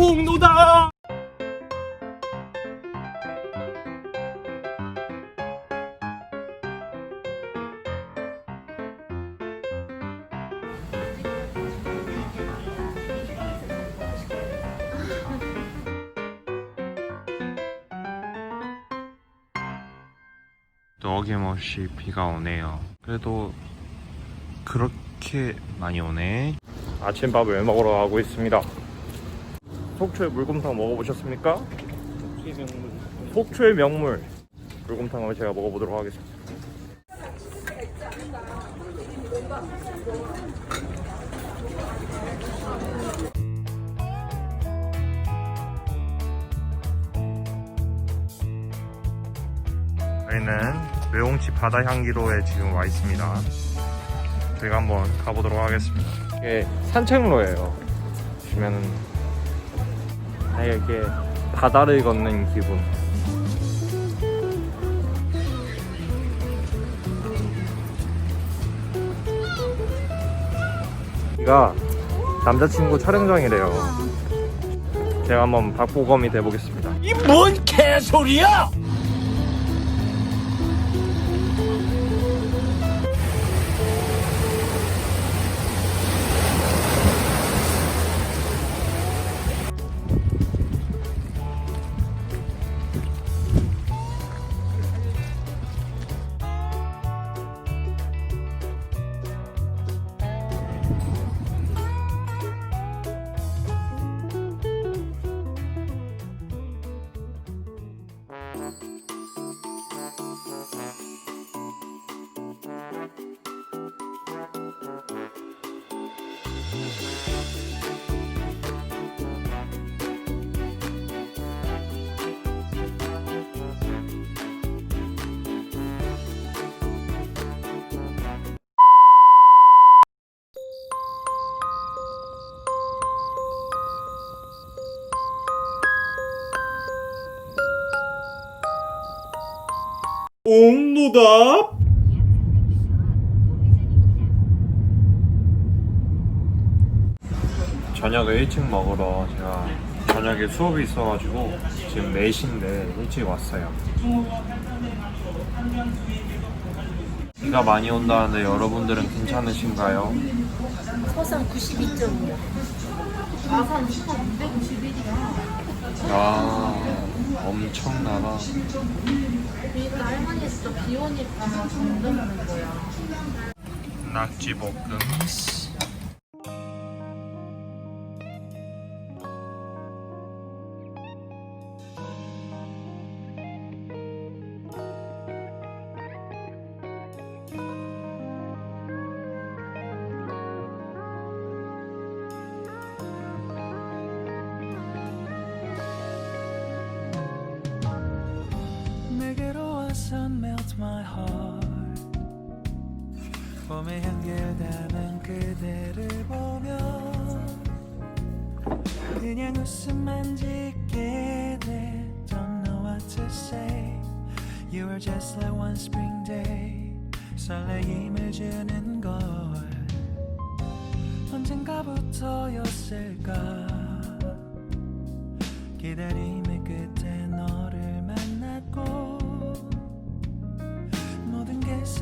옥노다 또 어김없이 비가 오네요. 그래도 그렇게 많이 오네. 아침밥을 먹으러 가고 있습니다. 속초의 물곰탕 먹어보셨습니까? 속초의 명물 물곰탕을 제가 먹어보도록 하겠습니다. 저희는 외홍치 바다 향기로에 지금 와 있습니다. 저희가 한번 가보도록 하겠습니다. 이게 산책로예요. 보시면은 이렇게 바다를 걷는 기분. 여기가 남자친구 촬영장이래요. 제가 한번 박보검이 돼보겠습니다. 이 뭔 개소리야! Thank 옥노답 저녁을 일찍 먹으러 제가 저녁에 수업이 있어가지고 지금 4시인데 일찍 왔어요 비가 많이 온다는데 여러분들은 괜찮으신가요? 서산 92점이야. 아산 291이야. 아 엄청나다 그러니까 할머니 진짜 비 오니까 정전하는 거야. 낙지볶음 내게로 와서 melt my heart 향기를 담은 그대를 보면 그냥 웃음만 짓게 돼 Don't know what to say You were just like one spring day 설레임을 주는 걸 언젠가부터였을까 기다림의 끝에 너를 만났고 Gracias.